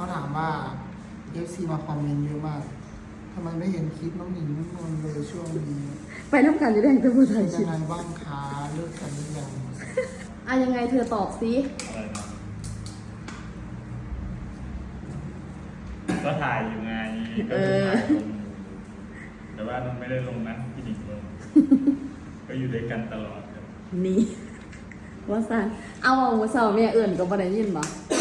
เขาถามว่า FC มาคอมเมนต์เยอะมากทำไมไม่เห็นคลิปน้องหนิงน้องนวลเลยช่วงนี้ไปน้ำกันจะได้จะพูดไทยเป็นชิยังไงบ้างคะเลิกกันหรือยังอะยังไงเธอตอบสิอะไรนะก็ถ่ายอยู่ไงก็ดูถ่ายลงแต่ว่ามันไม่ได้ลงนะพี่ดิงลงก็อยู่ด้วยกันตลอดครับนี่ว่าสันเอาเอาหัวเสาแม่เอื่นก็บ่ได้ยินบ่ได้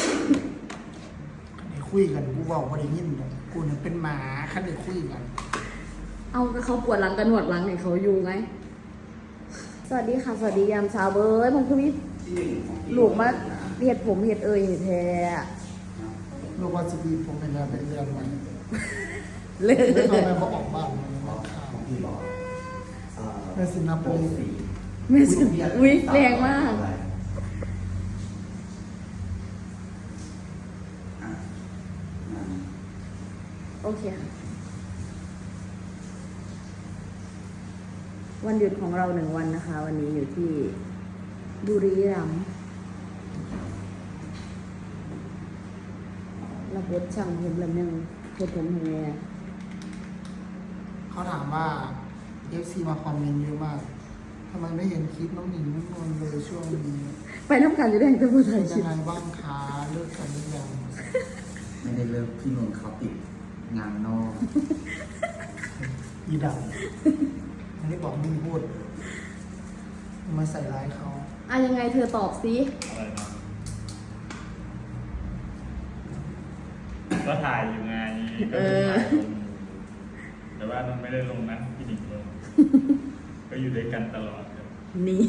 คุยกันกูบอกว่าได้ยินเลยกูเนี่ยเป็นหมาคันได้คุยกัน เอาก็เขาปวดหลังกันหนวดหลังให้เขาอยู่ไง สวัสดีค่ะ สวัสดียามเช้าเบ้ยผมคือมีลูกมาเห็ดผมเห็ดเอ่ยเห็ดแท้ลูกว่าจะบีบผมเป็นอะไรเป็นเรื่องมันเลยไม่ทำไมเขาออกบ้านมันออกข้าวของพี่บอกเอ่อแม่สินาโปลีสีไม่สุดอุ้ยแรงมาก อะนั่น โอเคค่ะวันหยุดของเราหนึ่งวันนะคะ วันนี้อยู่ที่บุรีรัมย์รับบทช่างผมลำหนึ่งเพื่อผมให้แม่เขาถามว่า FC มาคอมเมนต์เยอะมากทำไมไม่เห็นคลิปน้องหนิงน้องนวลเลยช่วงนี้ไปน้ำกันจะได้จะพูดไทเป็ยนชิยังไงบ้างคะเลิกกันหรือยัง ไม่ได้เลิกพี่นนท์เขาติด งานนอกอีดังอันนี้บอกมึงพูดมึงมาใส่ร้ายเขาอะยังไงเธอตอบสิอะไรนะก็ถ่ายอยู่ไงก็ดูถ่ายลงแต่ว่ามันไม่ได้ลงนะพี่ดิงลงก็อยู่ด้วยกันตลอดครับนี่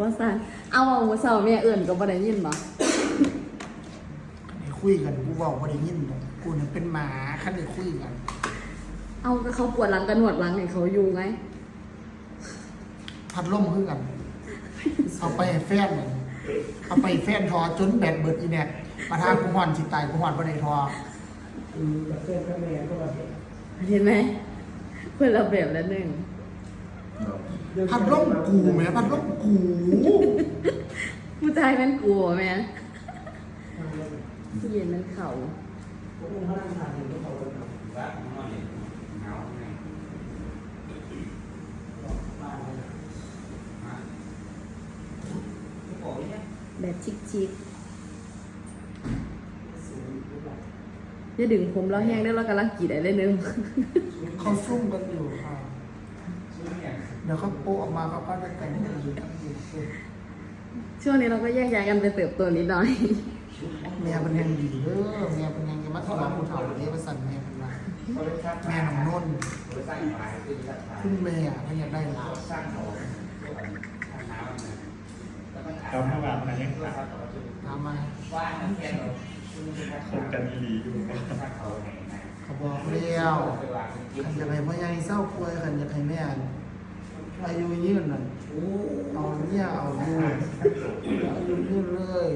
ว่าสันเอาเอาหัวเสาแม่เอื่นก็บ่ได้ยินบ่ได้คุยกันกูบอกว่าได้ยินเลย กูเนี่ยเป็นหมาคันได้คุยกันเอาก็เขาปวดหลังกันหนวดหลังให้เขาอยู่ไง พัดลมคือกันเอาไปให้แฟนมันเอาไปให้แฟนทอจนแบตเบิดอีแนกมาทากูหอนสิตายกูหอนบ่ได้ทออืมกับแฟนกับแม่ก็ว่าเห็นไหมเพื่อนเราแบบละหนึ่งพัดลมกูแหม่พัดลมกูผู้ชายมันกลัวไหมผู้เย็นมันเขา แบบชิคๆอย่าดึงผมเราแห้งได้เรากำลังกรีดอะไรนึง เขาซุ่มกันอยู่ค่ะเดี๋ยวเขาโปะออกมาเขาก็จะแต่งกันอยู่ช่วงนี้เราก็แยกย้ายกันไปเติบโตนิดหน่อยแม่เป็นแห่งดีเด้อแม่เป็นแห่งจะ มาทะเลาะผู้เฒ่าเด้ประสันแม่เป็นว่าแม่ของนนท์คุณแม่อะเพิ่นอยากได้หลานตอนเมื่อวานมันยังขาดถามมาคบกันดีอยู่เขาบอกเลี้ยวขันอยากให้พ่อใหญ่เศร้าป่วยขันอยากให้แม่อายุยืนน่ะเอาเนี่ยเอาดูอายุยืนเลย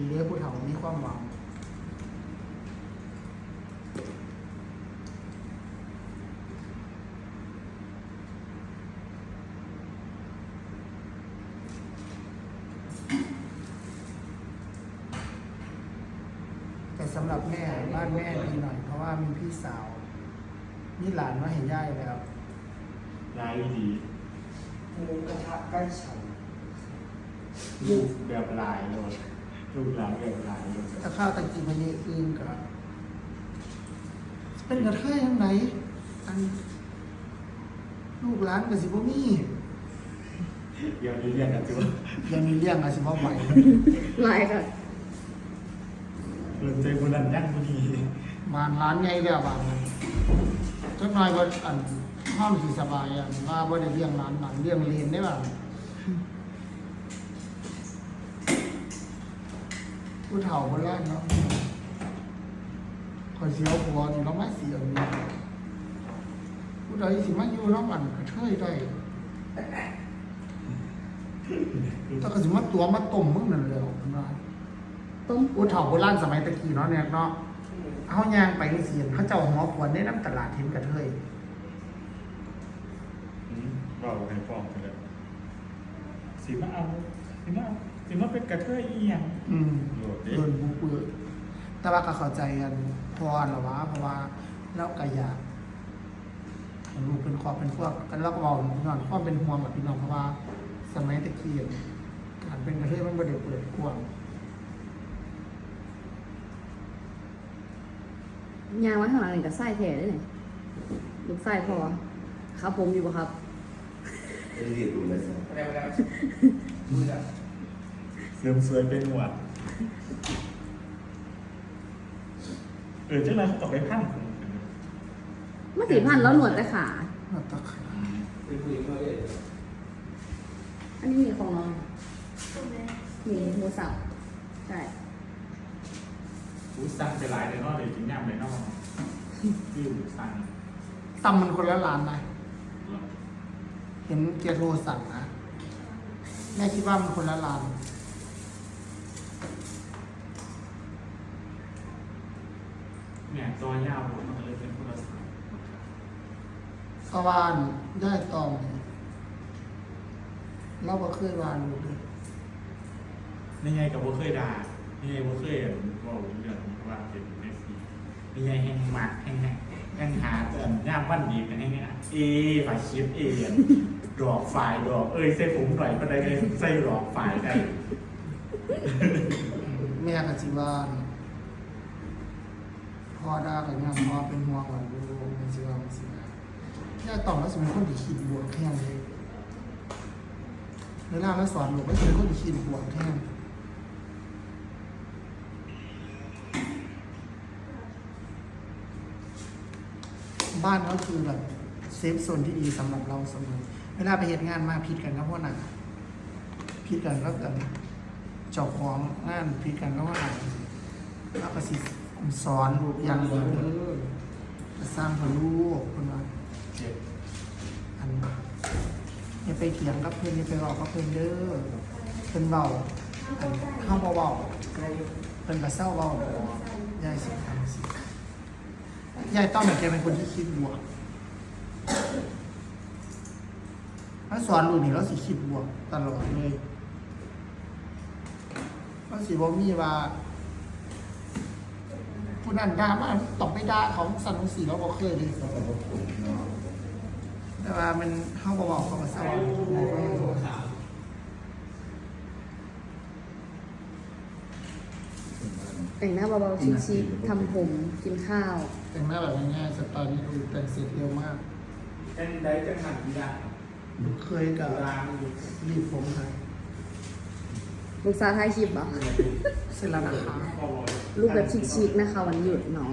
ดีเด้อผู้เฒ่ามีความหวังแต่สำหรับแม่บ้านแม่ดีหน่อย เพราะว่ามีพี่สาวนี่หลานมาเห็นย่ายแล้วร้ายดีหมูกระทะใกล้ฉันลูกแบบลายเลย ลูกหลานแบบลายเลยถ้าข้าวตะกี้มันนี่อื่นกับเป็นกระเทยยังไงอันลูกหลานกับสิบ่มีเดี๋ยวนี้เรียกกันจุ๊บยังมีเลี้ยงกับสิบ่ไหวลายค่ะเริ่มใจบุญนันยั่งพอดีมานร้านใหญ่แล้วบางนั้นจักหน่อยก็อันห้องสิสบายอะว่าบ่ได้เลี้ยงร้านนั้นเลี้ยงเลนได้บ้าง ผู้เฒ่าคนแรกเนาะคอยเสียวหัวนี่เราไม่เสียวนี่ผู้ใดสิมาอยู่น้ำมันกระเทยได้ถ้าก็สิมาตัวมาต้มมึงนั่นแหล้วนะต้มผู้เฒ่าโบราณสมัยตะกี้เนาะเนี่ยเนาะเฮายางไปเสิเห็นเขาเจ้าหัวขวนได้น้ำตลาดเห็นกระเทยบอกให้ฟ้องไปเลยสิมาเอาถึงว่า ถึงว่าเป็นกระเทยเอียงอืมโหลดดิโดนบุกเบิกแต่ว่าก็เข้าใจกันพอหรอวะเพราะว่าเราก็อยากให้ลูกเป็นครอบเป็นพวกกันแล้วก็บอกพี่น้องความเป็นห่วงกับพี่น้องเพราะว่า สมัยตะเกียบการเป็นกระเทยมันบ่ได้เปิดกว้างยางไว้ข้างหลังนี่กับไส้แท้ได้เลยลูกไส้พอครับผมอยู่ปะครับเส ริมสวยเป็นหนวดเออจังไรเขาตอบไปพันเมื่อสี่พันแล้วหนวดแต่ขามาตะขาอันนี้มีของน้องมีหมูสับใช่อู้สั่งไปหลายเลยเนาะเดี๋ยวกินย่ำเลยเนาะยืมสั่งตำมันคนละร้านนะเห็นเกียร์โทรสั่งนะแม่คิดว่ามันคนละร้าน เนี่ย จอยาวผมมันเลยเป็นโทรศัพท์สวานได้ตองเนี่ยเราก็เคยวานดูเลยนี่ไงกับว่าเคยด่านี่ไงว่าเคยบอกเรื่องว่าเป็นเอฟซีนี่ไงแห้งหมักแห้งแห้งแห้งหาเติมย่ามวันดีกันแห้งเนี่ยเอฝ่ายชิปเอดอกฝ่ายดอกเอ้ยใส่ผมหน่อยก็ได้เลยใส่ดอกฝ่ายได้แม่กับจิวาน พ่อด่ากันยังพ่อเป็นห่วงหลานดูแม่จิวานสินะย่าต่อแล้วสมมติคนที่คิดบวกแค่เลยเวลาเราสอนหลูกก็คือคนที่คิดบวกแค่บ้านก็คือแบบเซฟโซนที่ดีสำหรับเราเสมอ เวลาไปเหตุงานมาผิดกันก็พวกนั้นผิดกันก็กันเจ้าของงานผิดกันก็ว่าแล้วก็สิ สอนลูกย่างเด้อจะสร้างพอลูกคนว่าเจ็บอันอย่าไปเถียงกับเพื่อนอย่าไปบอกกับเพื่อนเด้อเพื่อนเบาอันเข้าเบาเพื่อนกระเศร้าเบายายสิทำสิยายต้องเหมือนแกเป็นคนที่คิดบวกถ้าสอนลูกนี่เราสิคิดบวกตลอดเลยเราสิบ่มีว่า ผู้นั้นด่ามาต้องไปด่าเขาสันนิสีเราบอกเคยเลยแต่ว่ามันเข้าเบาๆเข้ามาเศร้าแต่งหน้าเบาๆชิคๆทำผมกินข้าว แต่งหน้าแบบง่ายๆสไตล์นี้ดูแต่งเสร็จเร็วมากเป็นได้จังหันที่ได้เคยกับร้านอยู่รีบผมให้ ลูกซาท้ายคลิปเหรเสร็จแล้วนะคะรูปแบบชิคๆนะคะ วันหยุดเนาะ